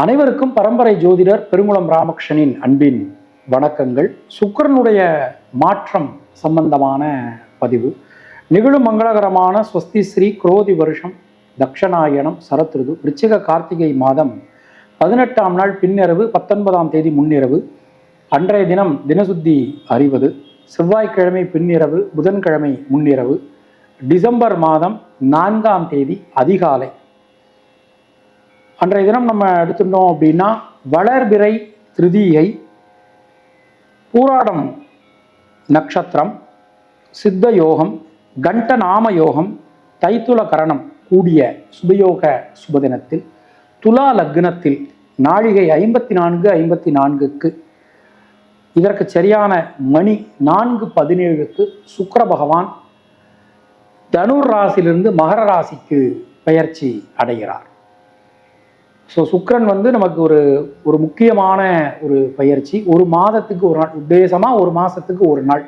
அனைவருக்கும் பரம்பரை ஜோதிடர் பெருங்குளம் ராமகிருஷ்ணனின் அன்பின் வணக்கங்கள். சுக்கிரனுடைய மாற்றம் சம்பந்தமான பதிவு. நிகழும் மங்களகரமான ஸ்வஸ்தி ஸ்ரீ குரோதி வருஷம் தக்ஷநாயனம் சரத்ருது விருச்சிக கார்த்திகை மாதம் பதினெட்டாம் நாள் பின்னிரவு பத்தொன்பதாம் தேதி முன்னிரவு. அன்றைய தினம் தினசுத்தி அறிவது. செவ்வாய்க்கிழமை பின்னிரவு புதன்கிழமை முன்னிரவு. டிசம்பர் மாதம் நான்காம் தேதி அதிகாலை. அன்றைய தினம் நம்ம எடுத்துட்டோம் அப்படின்னா வளர்பிறை திருதியை பூராடம் நட்சத்திரம் சித்த யோகம் கண்ட நாம யோகம் தைத்துல கரணம் கூடிய சுபயோக சுபதினத்தில் துலா லக்னத்தில் நாழிகை ஐம்பத்தி நான்கு ஐம்பத்தி நான்குக்கு இதற்கு சரியான மணி நான்கு பதினேழுக்கு சுக்கர பகவான் தனுர் ராசியிலிருந்து மகர ராசிக்கு பெயர்ச்சி அடைகிறார். ஸோ சுக்கிரன் வந்து நமக்கு ஒரு ஒரு முக்கியமான ஒரு பயிற்சி. ஒரு மாதத்துக்கு ஒரு நாள் உத்தேசமாக ஒரு மாதத்துக்கு ஒரு நாள்.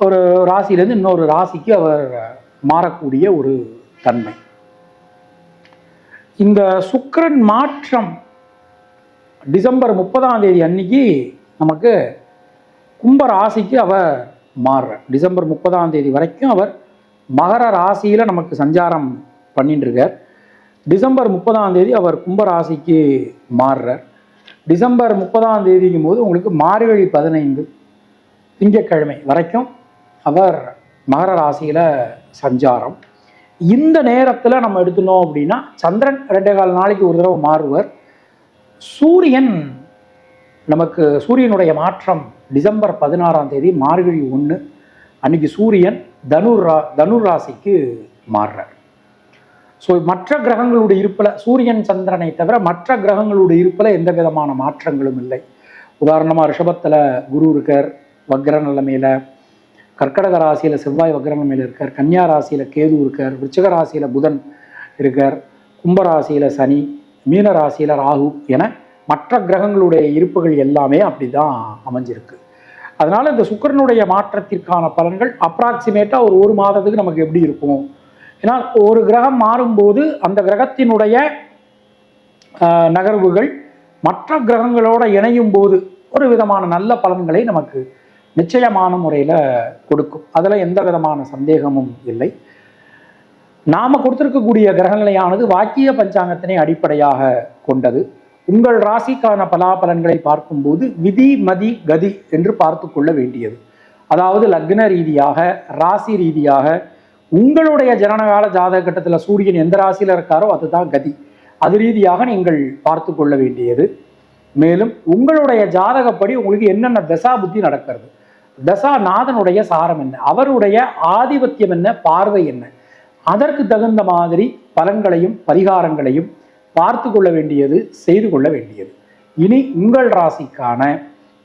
ஒரு ராசியிலேருந்து இன்னொரு ராசிக்கு அவர் மாறக்கூடிய ஒரு தன்மை. இந்த சுக்ரன் மாற்றம் டிசம்பர் முப்பதாம் தேதி அன்னைக்கு நமக்கு கும்ப ராசிக்கு அவர் மாறுறார். டிசம்பர் முப்பதாம் தேதி வரைக்கும் அவர் மகர ராசியில் நமக்கு சஞ்சாரம் பண்ணிட்டு இருக்கார். டிசம்பர் முப்பதாம் தேதி அவர் கும்பராசிக்கு மாறுறார். டிசம்பர் முப்பதாம் தேதிக்கும் போது உங்களுக்கு மார்கழி பதினைந்து திங்கட்கிழமை வரைக்கும் அவர் மகர ராசியில் சஞ்சாரம். இந்த நேரத்தில் நம்ம எடுத்துனோம் அப்படின்னா சந்திரன் ரெண்டே கால் நாளைக்கு ஒரு தடவை மாறுவர். சூரியன் நமக்கு சூரியனுடைய மாற்றம் டிசம்பர் பதினாறாம் தேதி மார்கழி ஒன்று அன்னைக்கு சூரியன் தனுர் ரா தனுர் ராசிக்கு மாறுறார். ஸோ மற்ற கிரகங்களுடைய இருப்பில் சூரியன் சந்திரனை தவிர மற்ற கிரகங்களுடைய இருப்பில் எந்த விதமான மாற்றங்களும் இல்லை. உதாரணமாக ரிஷபத்தில் குரு இருக்கார் வக்ர நிலைமையில். கர்க்கடக ராசியில் செவ்வாய் வக்ர நிலைமையில் இருக்கார் கன்னியா ராசியில் கேது இருக்கார் விருச்சிக ராசியில் புதன் இருக்கார் கும்பராசியில் சனி மீன ராசியில் ராகு என மற்ற கிரகங்களுடைய இருப்புகள் எல்லாமே அப்படி தான் அமைஞ்சிருக்கு. அதனால் இந்த சுக்கிரனுடைய மாற்றத்திற்கான பலன்கள் அப்ராக்சிமேட்டாக ஒரு ஒரு மாதத்துக்கு நமக்கு எப்படி இருக்கும்? ஏன்னா ஒரு கிரகம் மாறும்போது அந்த கிரகத்தினுடைய ஆஹ், நகர்வுகள் மற்ற கிரகங்களோட இணையும் போது ஒரு விதமான நல்ல பலன்களை நமக்கு நிச்சயமான முறையில் கொடுக்கும். அதில் எந்த விதமான சந்தேகமும் இல்லை. நாம் கொடுத்துருக்கக்கூடிய கிரகநிலையானது வாக்கிய பஞ்சாங்கத்தினை அடிப்படையாக கொண்டது. உங்கள் ராசிக்கான பலாபலன்களை பார்க்கும்போது விதி மதி கதி என்று பார்த்து கொள்ள வேண்டியது. அதாவது லக்ன ரீதியாக ராசி ரீதியாக உங்களுடைய ஜனனகால ஜாதக கட்டத்தில் சூரியன் எந்த ராசியில் இருக்காரோ அதுதான் கதி. அது ரீதியாக நீங்கள் பார்த்து கொள்ள வேண்டியது. மேலும் உங்களுடைய ஜாதகப்படி உங்களுக்கு என்னென்ன தசா புத்தி நடக்கிறது? தசா நாதனுடைய சாரம் என்ன? அவருடைய ஆதிபத்தியம் என்ன? பார்வை என்ன? அதற்கு தகுந்த மாதிரி பலன்களையும் பரிகாரங்களையும் பார்த்து கொள்ள வேண்டியது செய்து கொள்ள வேண்டியது. இனி உங்கள் ராசிக்கான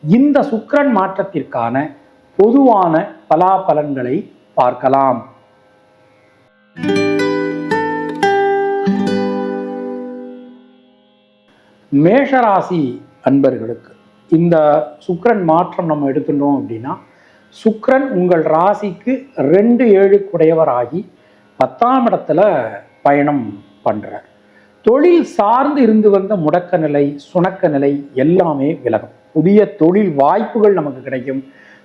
இந்த சுக்கிரன் மாற்றத்திற்கான பொதுவான பலாபலன்களை பார்க்கலாம். மேஷராசி அன்பர்களுக்கு இந்த சுக்கரன் மாற்றம் நம்ம எடுத்துட்டோம் அப்படின்னா சுக்கிரன் உங்கள் ராசிக்கு ரெண்டு ஏழு குடையவராகி பத்தாம் இடத்துல பயணம் பண்றார். தொழில் சார்ந்து இருந்து வந்த முடக்க நிலை சுணக்க நிலை எல்லாமே விலகும். புதிய தொழில் வாய்ப்புகள் நமக்கு கிடைக்கும்.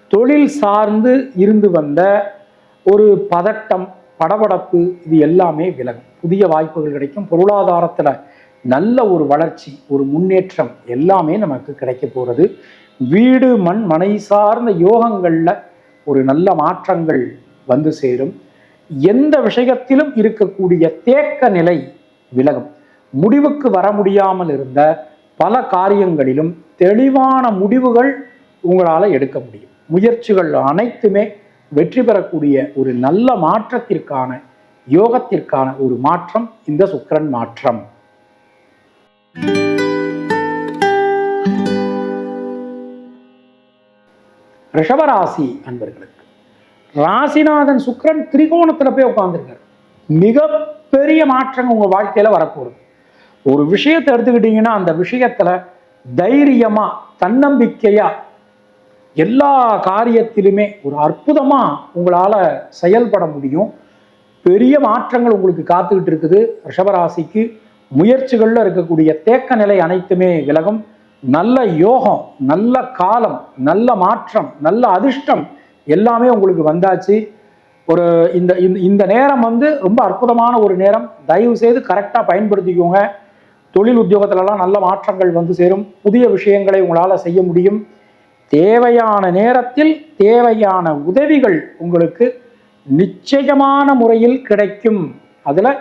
தொழில் சார்ந்து இருந்து வந்த ஒரு பதட்டம் படபடப்பு இது எல்லாமே விலகும். புதிய வாய்ப்புகள் கிடைக்கும். பொருளாதாரத்தில் நல்ல ஒரு வளர்ச்சி ஒரு முன்னேற்றம் எல்லாமே நமக்கு கிடைக்க போகிறது வீடு மண் மனை சார்ந்த யோகங்களில் ஒரு நல்ல மாற்றங்கள் வந்து சேரும். எந்த விஷயத்திலும் இருக்கக்கூடிய தேக்க நிலை விலகும். முடிவுக்கு வர முடியாமல் இருந்த பல காரியங்களிலும் தெளிவான முடிவுகள் உங்களால் எடுக்க முடியும். முயற்சிகள் அனைத்துமே வெற்றி பெறக்கூடிய ஒரு நல்ல மாற்றத்திற்கான யோகத்திற்கான ஒரு மாற்றம் இந்த சுக்கிரன் மாற்றம். ரிஷபராசி அன்பர்களுக்கு ராசிநாதன் சுக்கிரன் திரிகோணத்துல போய் உட்கார்ந்துருக்காரு. மிக பெரிய மாற்றங்கள் உங்க வாழ்க்கையில வரப்போகுது. ஒரு விஷயத்தை எடுத்துக்கிட்டீங்கன்னா அந்த விஷயத்துல தைரியமா தன்னம்பிக்கையா எல்லா காரியத்திலுமே ஒரு அற்புதமா உங்களால செயல்பட முடியும். பெரிய மாற்றங்கள் உங்களுக்கு காத்துக்கிட்டு இருக்குது. ரிஷபராசிக்கு முயற்சிகளில் இருக்கக்கூடிய தேக்க நிலை அனைத்துமே விலகும். நல்ல யோகம் நல்ல காலம் நல்ல மாற்றம் நல்ல அதிர்ஷ்டம் எல்லாமே உங்களுக்கு வந்தாச்சு. ஒரு இந்த இந்த- இந்த நேரம் வந்து ரொம்ப அற்புதமான ஒரு நேரம். தயவு செய்து கரெக்டாக பயன்படுத்திக்கோங்க. தொழில் உத்தியோகத்திலலாம் நல்ல மாற்றங்கள் வந்து சேரும். புதிய விஷயங்களை உங்களால் செய்ய முடியும். தேவையான நேரத்தில் தேவையான உதவிகள் உங்களுக்கு நிச்சயமான முறையில் கிடைக்கும். அதில்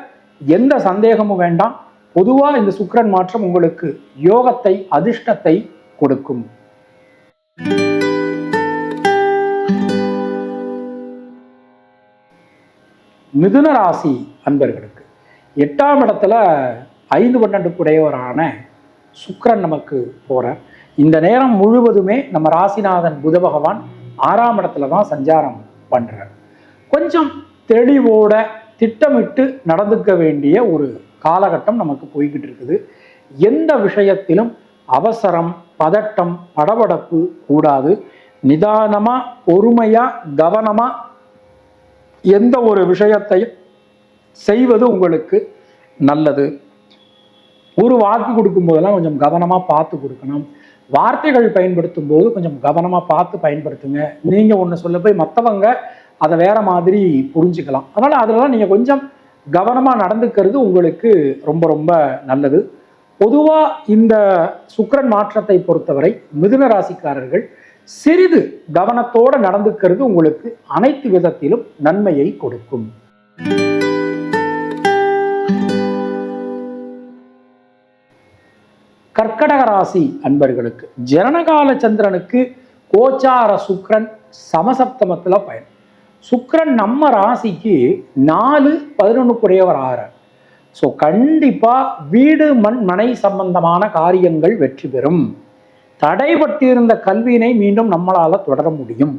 எந்த சந்தேகமும் வேண்டாம். பொதுவாக இந்த சுக்கரன் மாற்றம் உங்களுக்கு யோகத்தை அதிர்ஷ்டத்தை கொடுக்கும். மிதுன ராசி அன்பர்களுக்கு எட்டாம் இடத்துல ஐந்து பன்னெண்டுக்குடையவரான சுக்கரன் நமக்கு போகிறார் இந்த நேரம் முழுவதுமே நம்ம ராசிநாதன் புத பகவான் ஆறாம் இடத்துல தான் சஞ்சாரம் பண்ணுறார் கொஞ்சம் தெளிவோட திட்டமிட்டு நடந்துக்க வேண்டிய ஒரு காலகட்டம் நமக்கு போய்கிட்டு இருக்குது. எந்த விஷயத்திலும் அவசரம் பதட்டம் படபடப்பு கூடாது. நிதானமாக பொறுமையாக கவனமாக எந்த ஒரு விஷயத்தையும் செய்வது உங்களுக்கு நல்லது. ஒரு வாக்கு கொடுக்கும் போதெல்லாம் கொஞ்சம் கவனமாக பார்த்து கொடுக்கணும். வார்த்தைகள் பயன்படுத்தும் போது கொஞ்சம் கவனமாக பார்த்து பயன்படுத்துங்க. நீங்கள் ஒன்று சொல்ல போய் மற்றவங்க அதை வேற மாதிரி புரிஞ்சுக்கலாம். அதனால் அதிலலாம் நீங்கள் கொஞ்சம் கவனமாக நடந்துக்கிறது உங்களுக்கு ரொம்ப ரொம்ப நல்லது. பொதுவாக இந்த சுக்கரன் மாற்றத்தை பொறுத்தவரை மிதுன ராசிக்காரர்கள் சிறிது கவனத்தோடு நடந்துக்கிறது உங்களுக்கு அனைத்து விதத்திலும் நன்மையை கொடுக்கும். கர்க்கடக ராசி அன்பர்களுக்கு ஜனனகால சந்திரனுக்கு கோச்சார சுக்கிரன் சமசப்தமத்துல பயன். சுக்ரன் நம்ம ராசிக்கு நாலு பதினொன்னுக்குடையவர் ஆகிறார். ஸோ கண்டிப்பாக வீடு மண் மனை சம்பந்தமான காரியங்கள் வெற்றி பெறும். தடைபட்டிருந்த கல்வியினை மீண்டும் நம்மளால தொடர முடியும்.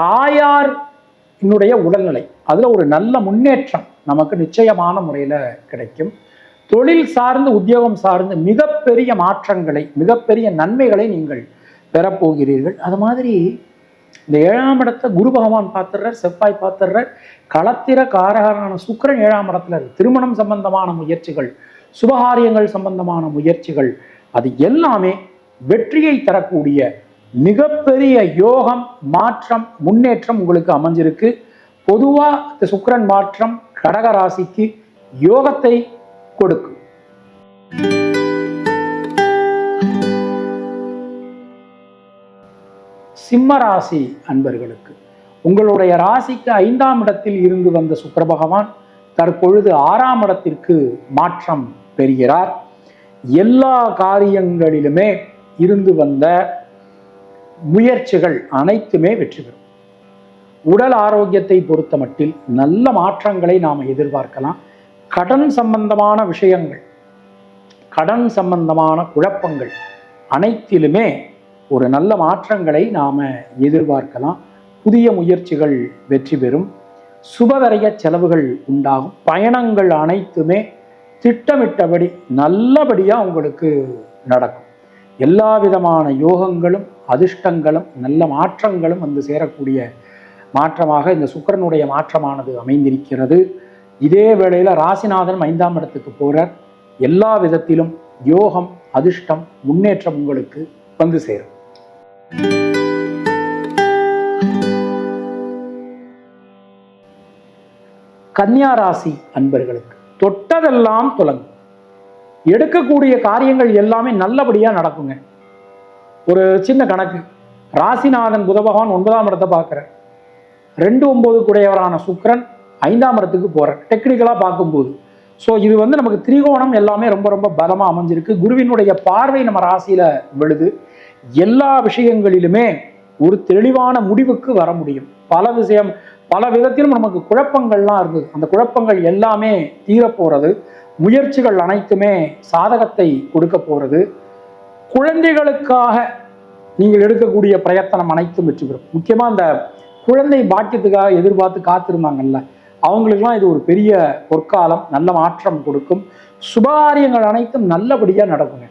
தாயார் என்னுடைய உடல்நிலை அதுல ஒரு நல்ல முன்னேற்றம் நமக்கு நிச்சயமான முறையில கிடைக்கும். தொழில் சார்ந்து உத்தியோகம் சார்ந்து மிகப்பெரிய மாற்றங்களை மிகப்பெரிய நன்மைகளை நீங்கள் பெறப்போகிறீர்கள். அது மாதிரி இந்த ஏழாம் இடத்தை குரு பகவான் பார்த்துடுறார் செவ்வாய் பார்த்துடுறார். களத்திர காரகரான சுக்கிரன் ஏழாம் இடத்துல இருக்கு. திருமணம் சம்பந்தமான முயற்சிகள் சுபகாரியங்கள் சம்பந்தமான முயற்சிகள் அது எல்லாமே வெற்றியை தரக்கூடிய மிகப்பெரிய யோகம் மாற்றம் முன்னேற்றம் உங்களுக்கு அமைஞ்சிருக்கு. பொதுவாக இந்த சுக்கிரன் மாற்றம் கடக ராசிக்கு யோகத்தை கொடுக்கும். சிம்ம ராசி அன்பர்களுக்கு உங்களுடைய ராசிக்கு ஐந்தாம் இடத்தில் இருந்து வந்த சுக்கர பகவான் தற்பொழுது ஆறாம் இடத்திற்கு மாற்றம் பெறுகிறார். எல்லா காரியங்களிலுமே இருந்து வந்த முயற்சிகள் அனைத்துமே வெற்றி பெறும். உடல் ஆரோக்கியத்தை பொறுத்த மட்டில் நல்ல மாற்றங்களை நாம் எதிர்பார்க்கலாம். கடன் சம்பந்தமான விஷயங்கள் கடன் சம்பந்தமான குழப்பங்கள் அனைத்திலுமே ஒரு நல்ல மாற்றங்களை நாம் எதிர்பார்க்கலாம். புதிய முயற்சிகள் வெற்றி பெறும். சுபவரைய செலவுகள் உண்டாகும். பயணங்கள் அனைத்துமே திட்டமிட்டபடி நல்லபடியாக உங்களுக்கு நடக்கும். எல்லா விதமான யோகங்களும் அதிர்ஷ்டங்களும் நல்ல மாற்றங்களும் வந்து சேரக்கூடிய மாற்றமாக இந்த சுக்கிரனுடைய மாற்றமானது அமைந்திருக்கிறது. இதே வேளையில் ராசிநாதன் ஐந்தாம் இடத்துக்கு போகிறார் எல்லா விதத்திலும் யோகம் அதிர்ஷ்டம் முன்னேற்றம் உங்களுக்கு வந்து சேரும். கன்னியா ராசி அன்பர்களுக்கு தொட்டதெல்லாம் துலங்கும். எடுக்கக்கூடிய காரியங்கள் எல்லாமே நல்லபடியா நடக்குங்க. ஒரு சின்ன கணக்கு. ராசிநாதன் புத பகவான் ஒன்பதாம் இடத்தை பார்க்குறார். ரெண்டு ஒன்பது கூடையவரான சுக்கரன் ஐந்தாம் இடத்துக்கு போகிறேன் டெக்னிக்கலாக பார்க்கும்போது. ஸோ இது வந்து நமக்கு திரிகோணம் எல்லாமே ரொம்ப ரொம்ப பலமாக அமைஞ்சிருக்கு. குருவினுடைய பார்வை நம்ம ராசியில் விழுது. எல்லா விஷயங்களிலுமே ஒரு தெளிவான முடிவுக்கு வர முடியும். பல விஷயம் பல விதத்திலும் நமக்கு குழப்பங்கள்லாம் இருந்தது. அந்த குழப்பங்கள் எல்லாமே தீரப்போறது முயற்சிகள் அனைத்துமே சாதகத்தை கொடுக்க போகிறது குழந்தைகளுக்காக நீங்கள் எடுக்கக்கூடிய பிரயத்தனம் அனைத்தும் வெற்றி பெறும். அந்த குழந்தை பாக்கியத்துக்காக எதிர்பார்த்து காத்திருந்தாங்கல்ல. அவங்களுக்குலாம் இது ஒரு பெரிய பொற்காலம் நல்ல மாற்றம் கொடுக்கும். சுபகாரியங்கள் அனைத்தும் நல்லபடியா நடக்குங்க.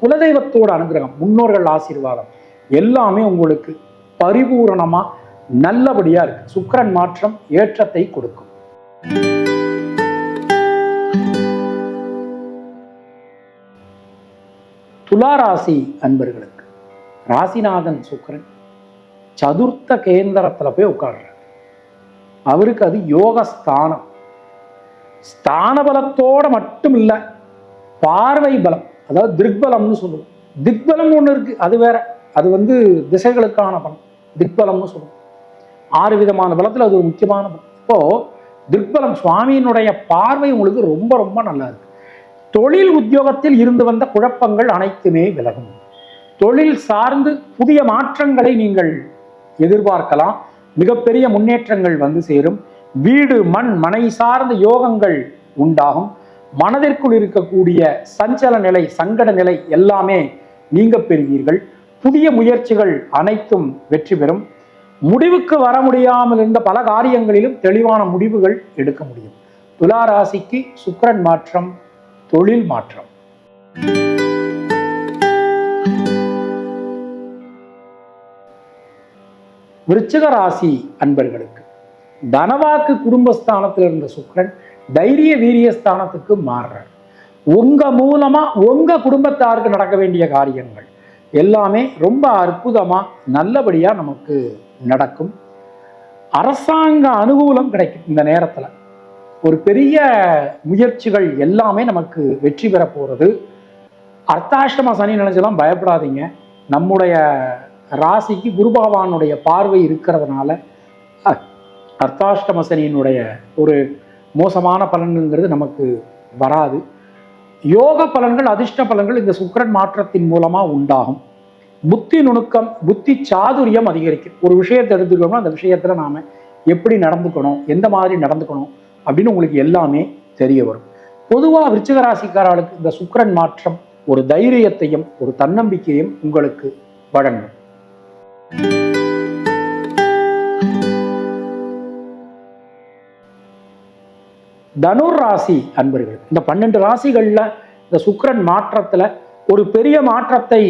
குலதெய்வத்தோட அனுகிரகம் முன்னோர்கள் ஆசீர்வாதம் எல்லாமே உங்களுக்கு பரிபூரணமா நல்லபடியா இருக்கு. சுக்கிரன் மாற்றம் ஏற்றத்தை கொடுக்கும். துளாராசி அன்பர்களுக்கு ராசிநாதன் சுக்கிரன் சதுர்த்த கேந்திரத்துல போய் உட்கார்றார். அவருக்கு அது யோகஸ்தானம். ஸ்தான பலத்தோட மட்டும் இல்லை பார்வை பலம் அதாவது திக்பலம்னு சொல்லுவோம். திக்பலம் ஒன்று இருக்கு அது வேற. அது வந்து திசைகளுக்கான பலம் திக்பலம்னு சொல்லுவோம். ஆறு விதமான பலத்தில் அது ஒரு முக்கியமான பலம். இப்போ திக்பலம் சுவாமியினுடைய பார்வை உங்களுக்கு ரொம்ப ரொம்ப நல்லா இருக்கு. தொழில் உத்தியோகத்தில் இருந்து வந்த குழப்பங்கள் அனைத்துமே விலகும். தொழில் சார்ந்து புதிய மாற்றங்களை நீங்கள் எதிர்பார்க்கலாம். மிகப்பெரிய முன்னேற்றங்கள் வந்து சேரும். வீடு மண் மனை சார்ந்த யோகங்கள் உண்டாகும். மனதிற்குள் இருக்கக்கூடிய சஞ்சல நிலை சங்கட நிலை எல்லாமே நீங்க பெறுவீர்கள். புதிய முயற்சிகள் அனைத்தும் வெற்றி பெறும். முடிவுக்கு வர முடியாமல் இருந்த பல காரியங்களிலும் தெளிவான முடிவுகள் எடுக்க முடியும். துலா ராசிக்கு சுக்கிரன் மாற்றம் தொழில் மாற்றம். விருச்சிக ராசி அன்பர்களுக்கு தனவாக்கு குடும்பஸ்தானத்தில் இருந்த சுக்கிரன் தைரிய வீரிய ஸ்தானத்துக்கு மாறுறார். உங்க மூலமா உங்க குடும்பத்தாருக்கு நடக்க வேண்டிய காரியங்கள் எல்லாமே ரொம்ப அற்புதமா நல்லபடியா நமக்கு நடக்கும். அரசாங்க அனுகூலம் கிடைக்கும் இந்த நேரத்துல. ஒரு பெரிய முயற்சிகள் எல்லாமே நமக்கு வெற்றி பெற போறது. அர்த்தாஷ்டம சனி நினைச்செல்லாம் பயப்படாதீங்க. நம்முடைய ராசிக்கு குருபகவானுடைய பார்வை இருக்கிறதுனால அ- அர்த்தாஷ்டம சனியினுடைய ஒரு மோசமான பலன்கிறது நமக்கு வராது. யோக பலன்கள் அதிர்ஷ்ட பலன்கள் இந்த சுக்கரன் மாற்றத்தின் மூலமாக உண்டாகும். புத்தி நுணுக்கம் புத்தி சாதுரியம் அதிகரிக்கும். ஒரு விஷயத்தை எடுத்துக்கணும்னா அந்த விஷயத்தில் நாம் எப்படி நடந்துக்கணும் எந்த மாதிரி நடந்துக்கணும் அப்படின்னு உங்களுக்கு எல்லாமே தெரிய வரும். பொதுவாக விருச்சிகராசிக்காரர்களுக்கு இந்த சுக்கிரன் மாற்றம் ஒரு தைரியத்தையும் ஒரு தன்னம்பிக்கையும் உங்களுக்கு வழங்கும். தனுர் ராசி அன்பர்கள் இந்த பன்னெண்டு ராசிகள்ல இந்த சுக்கிரன் மாற்றத்துல ஒரு பெரிய மாற்றத்தை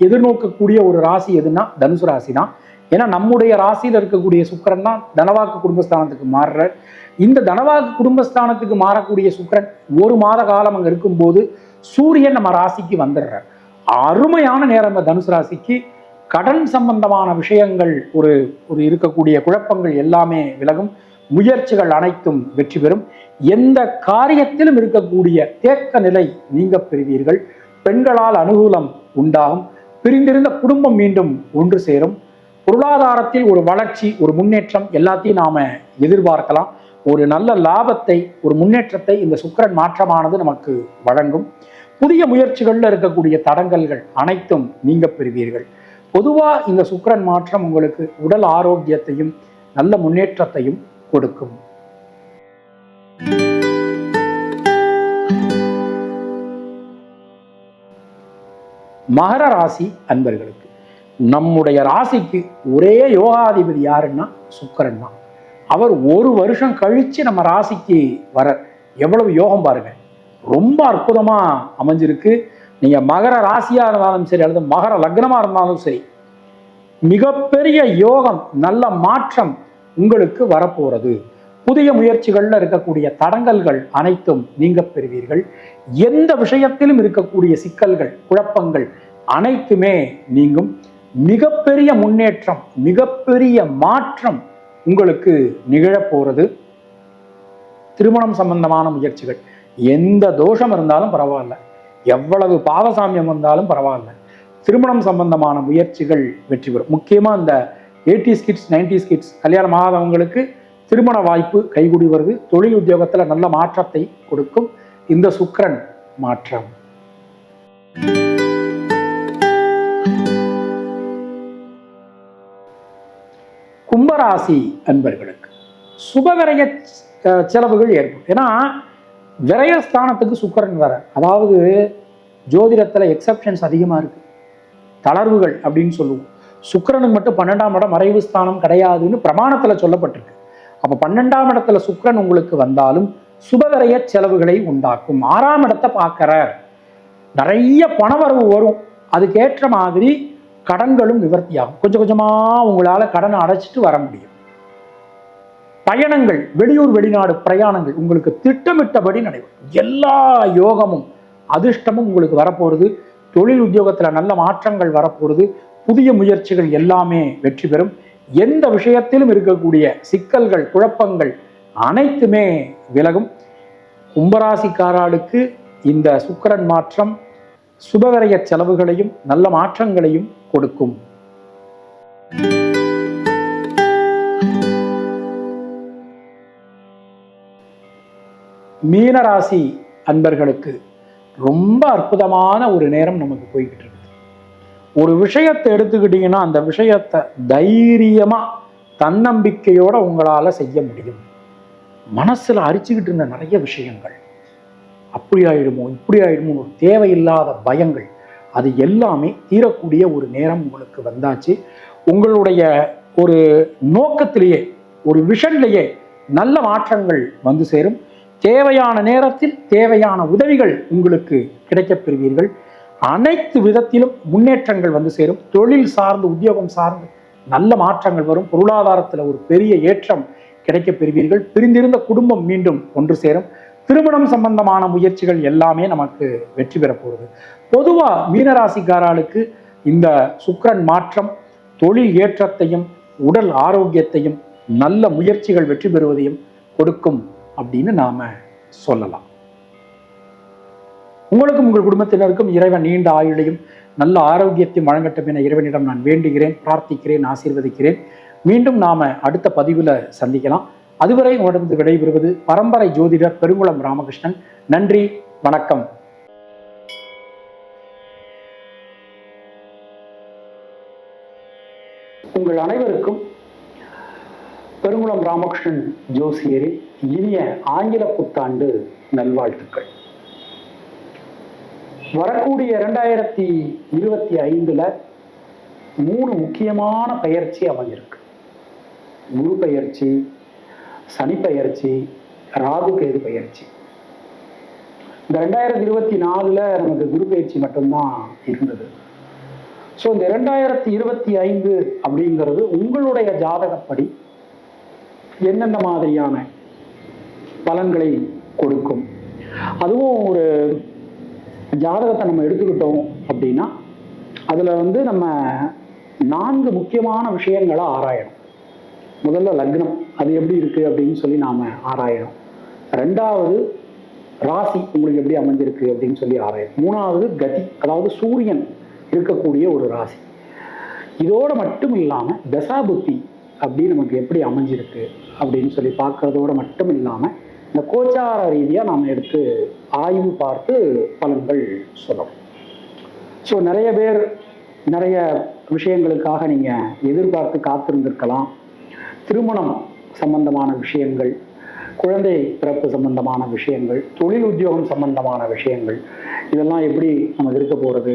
எதிர்நோக்கக்கூடிய ஒரு ராசி எதுன்னா தனுசு ராசி தான் ஏன்னா நம்முடைய ராசியில இருக்கக்கூடிய சுக்கரன் தான் தனவாக்கு குடும்பஸ்தானத்துக்கு மாறுறார். இந்த தனவாக்கு குடும்பஸ்தானத்துக்கு மாறக்கூடிய சுக்கரன் ஒரு மாத காலம் அங்க இருக்கும்போது சூரியன் நம்ம ராசிக்கு வந்துடுறார். அருமையான நேரம் தனுசு ராசிக்கு. கடன் சம்பந்தமான விஷயங்கள் ஒரு ஒரு இருக்கக்கூடிய குழப்பங்கள் எல்லாமே விலகும். முயற்சிகள் அனைத்தும் வெற்றி பெறும். எந்த காரியத்திலும் இருக்கக்கூடிய தேக்க நிலை நீங்க பெறுவீர்கள். பெண்களால் அனுகூலம் உண்டாகும். பிரிந்திருந்த குடும்பம் மீண்டும் ஒன்று சேரும். பொருளாதாரத்தில் ஒரு வளர்ச்சி ஒரு முன்னேற்றம் எல்லாத்தையும் நாம எதிர்பார்க்கலாம். ஒரு நல்ல லாபத்தை ஒரு முன்னேற்றத்தை இந்த சுக்கிரன் மாற்றமானது நமக்கு வழங்கும். புதிய முயற்சிகள்ல இருக்கக்கூடிய தடங்கல்கள் அனைத்தும் நீங்க பெறுவீர்கள். பொதுவா இந்த சுக்கரன் மாற்றம் உங்களுக்கு உடல் ஆரோக்கியத்தையும் நல்ல முன்னேற்றத்தையும் கொடுக்கும். மகர ராசி அன்பர்களுக்கு நம்முடைய ராசிக்கு ஒரே யோகாதிபதி யாருன்னா சுக்கிரன் தான். அவர் ஒரு வருஷம் கழிச்சு நம்ம ராசிக்கு வர எவ்வளவு யோகம் பாருங்க. ரொம்ப அற்புதமா அமைஞ்சிருக்கு. நீங்க மகர ராசியா இருந்தாலும் சரி அல்லது மகர லக்னமா இருந்தாலும் சரி மிகப்பெரிய யோகம் நல்ல மாற்றம் உங்களுக்கு வரப்போறது. புதிய முயற்சிகள்ல இருக்கக்கூடிய தடங்கல்கள் அனைத்தும் நீங்க பெறுவீர்கள். எந்த விஷயத்திலும் இருக்கக்கூடிய சிக்கல்கள் குழப்பங்கள் அனைத்துமே நீங்கும். மிகப்பெரிய முன்னேற்றம் மிகப்பெரிய மாற்றம் உங்களுக்கு நிகழப் போறது. திருமணம் சம்பந்தமான முயற்சிகள் எந்த தோஷம் இருந்தாலும் பரவாயில்ல. எவ்வளவு பாவசாமியம் வந்தாலும் பரவாயில்ல. திருமணம் சம்பந்தமான முயற்சிகள் வெற்றி பெறும். முக்கியமா இந்த எயிட்டி கிட்ஸ் நைன்டி கிட்ஸ் கல்யாணம் ஆகாதவங்களுக்கு திருமண வாய்ப்பு கைகூடி வருது. தொழில் உத்தியோகத்துல நல்ல மாற்றத்தை கொடுக்கும். இந்த சுக்கிரன் மாற்றம். கும்பராசி அன்பர்களுக்கு சுபகரைய செலவுகள் ஏற்படும். ஏன்னா விரயஸ்தானத்துக்கு சுக்கரன் வர அதாவது ஜோதிடத்தில் எக்ஸப்ஷன்ஸ் அதிகமாக இருக்குது தளர்வுகள் அப்படின்னு சொல்லுவோம். சுக்கரனுக்கு மட்டும் பன்னெண்டாம் இடம் மறைவு ஸ்தானம் கிடையாதுன்னு பிரமாணத்தில் சொல்லப்பட்டிருக்கு. அப்போ பன்னெண்டாம் இடத்துல சுக்கரன் உங்களுக்கு வந்தாலும் சுபவிரய செலவுகளை உண்டாக்கும். ஆறாம் இடத்தை பார்க்குற நிறைய பணவரவு வரும். அதுக்கேற்ற மாதிரி கடன்களும் நிவர்த்தியாகும். கொஞ்சம் கொஞ்சமாக உங்களால் கடனை அடைச்சிட்டு வர முடியும். பயணங்கள் வெளியூர் வெளிநாடு பிரயாணங்கள் உங்களுக்கு திட்டமிட்டபடி நடைபெறும். எல்லா யோகமும் அதிர்ஷ்டமும் உங்களுக்கு வரப்போறது தொழில் உத்தியோகத்தில் நல்ல மாற்றங்கள் வரப்போகிறது புதிய முயற்சிகள் எல்லாமே வெற்றி பெறும். எந்த விஷயத்திலும் இருக்கக்கூடிய சிக்கல்கள் குழப்பங்கள் அனைத்துமே விலகும். கும்பராசிக்காராளுக்கு இந்த சுக்கிரன் மாற்றம் சுபகரைய செலவுகளையும் நல்ல மாற்றங்களையும் கொடுக்கும். மீனராசி அன்பர்களுக்கு ரொம்ப அற்புதமான ஒரு நேரம் நமக்கு போய்கிட்டு இருக்குது ஒரு விஷயத்தை எடுத்துக்கிட்டீங்கன்னா அந்த விஷயத்தை தைரியமா தன்னம்பிக்கையோட உங்களால் செய்ய முடியும். மனசில் அரிச்சுக்கிட்டு இருந்த நிறைய விஷயங்கள். அப்படி ஆயிடுமோ இப்படி ஆயிடுமோ ஒரு தேவையில்லாத பயங்கள் அது எல்லாமே தீரக்கூடிய ஒரு நேரம் உங்களுக்கு வந்தாச்சு. உங்களுடைய ஒரு நோக்கத்திலேயே ஒரு விஷன்லேயே நல்ல மாற்றங்கள் வந்து சேரும். தேவையான நேரத்தில் தேவையான உதவிகள் உங்களுக்கு கிடைக்கப் பெறுவீர்கள். அனைத்து விதத்திலும் முன்னேற்றங்கள் வந்து சேரும். தொழில் சார்ந்து உத்தியோகம் சார்ந்து நல்ல மாற்றங்கள் வரும். பொருளாதாரத்தில் ஒரு பெரிய ஏற்றம் கிடைக்கப் பெறுவீர்கள். பிரிந்திருந்த குடும்பம் மீண்டும் ஒன்று சேரும். திருமணம் சம்பந்தமான முயற்சிகள் எல்லாமே நமக்கு வெற்றி பெற போகிறது பொதுவாக மீனராசிக்காராளுக்கு இந்த சுக்கரன் மாற்றம் தொழில் ஏற்றத்தையும் உடல் ஆரோக்கியத்தையும் நல்ல முயற்சிகள் வெற்றி பெறுவதையும் கொடுக்கும் அப்படின்னு நாம் சொல்லலாம். உங்களுக்கும் உங்கள் குடும்பத்தினருக்கும் இறைவன் நீண்ட ஆயுளையும் நல்ல ஆரோக்கியத்தையும் வழங்கட்டும் என இறைவனிடம் நான் வேண்டுகிறேன் பிரார்த்திக்கிறேன் ஆசீர்வதிக்கிறேன். மீண்டும் நாம் அடுத்த பதிவில் சந்திக்கலாம். அதுவரை உடம்பு விடைபெறுவது பரம்பரை ஜோதிடர் பெருங்குளம் ராமகிருஷ்ணன். நன்றி வணக்கம். உங்கள் அனைவருக்கும் பெருங்குளம் ராமகிருஷ்ணன் ஜோசியரின் இனிய ஆங்கில புத்தாண்டு நல்வாழ்த்துக்கள். வரக்கூடிய இரண்டாயிரத்தி இருபத்தி ஐந்துல மூணு முக்கியமான பயிற்சி அமைஞ்சிருக்கு. குரு பயிற்சி சனி பயிற்சி ராகு கேது பயிற்சி. இந்த ரெண்டாயிரத்தி இருபத்தி நாலுல நமக்கு குரு பயிற்சி மட்டும்தான் இருந்தது. ஸோ இந்த ரெண்டாயிரத்தி இருபத்தி ஐந்து அப்படிங்கிறது உங்களுடைய ஜாதகப்படி எந்தெந்த மாதிரியான பலன்களை கொடுக்கும்? அதுவும் ஒரு ஜாதகத்தை நம்ம எடுத்துக்கிட்டோம் அப்படின்னா அதில் வந்து நம்ம நான்கு முக்கியமான விஷயங்களை ஆராயணும். முதல்ல லக்னம் அது எப்படி இருக்குது அப்படின்னு சொல்லி நாம் ஆராயணும். ரெண்டாவது ராசி உங்களுக்கு எப்படி அமைஞ்சிருக்கு அப்படின்னு சொல்லி ஆராயணும். மூணாவது கதி அதாவது சூரியன் இருக்கக்கூடிய ஒரு ராசி. இதோட மட்டும் இல்லாமல் தசாபுத்தி அப்படி நமக்கு எப்படி அமைஞ்சிருக்கு அப்படின்னு சொல்லி பார்க்கறதோட மட்டும் இல்லாமல் இந்த கோச்சார ரீதியாக நாம் எடுத்து ஆய்வு பார்த்து பலன்கள் சொல்லணும். ஸோ நிறைய பேர் நிறைய விஷயங்களுக்காக நீங்கள் எதிர்பார்த்து காத்திருந்திருக்கலாம். திருமணம் சம்பந்தமான விஷயங்கள் குழந்தை பிறப்பு சம்பந்தமான விஷயங்கள் தொழில் உத்தியோகம் சம்பந்தமான விஷயங்கள் இதெல்லாம் எப்படி நமக்கு இருக்க போகிறது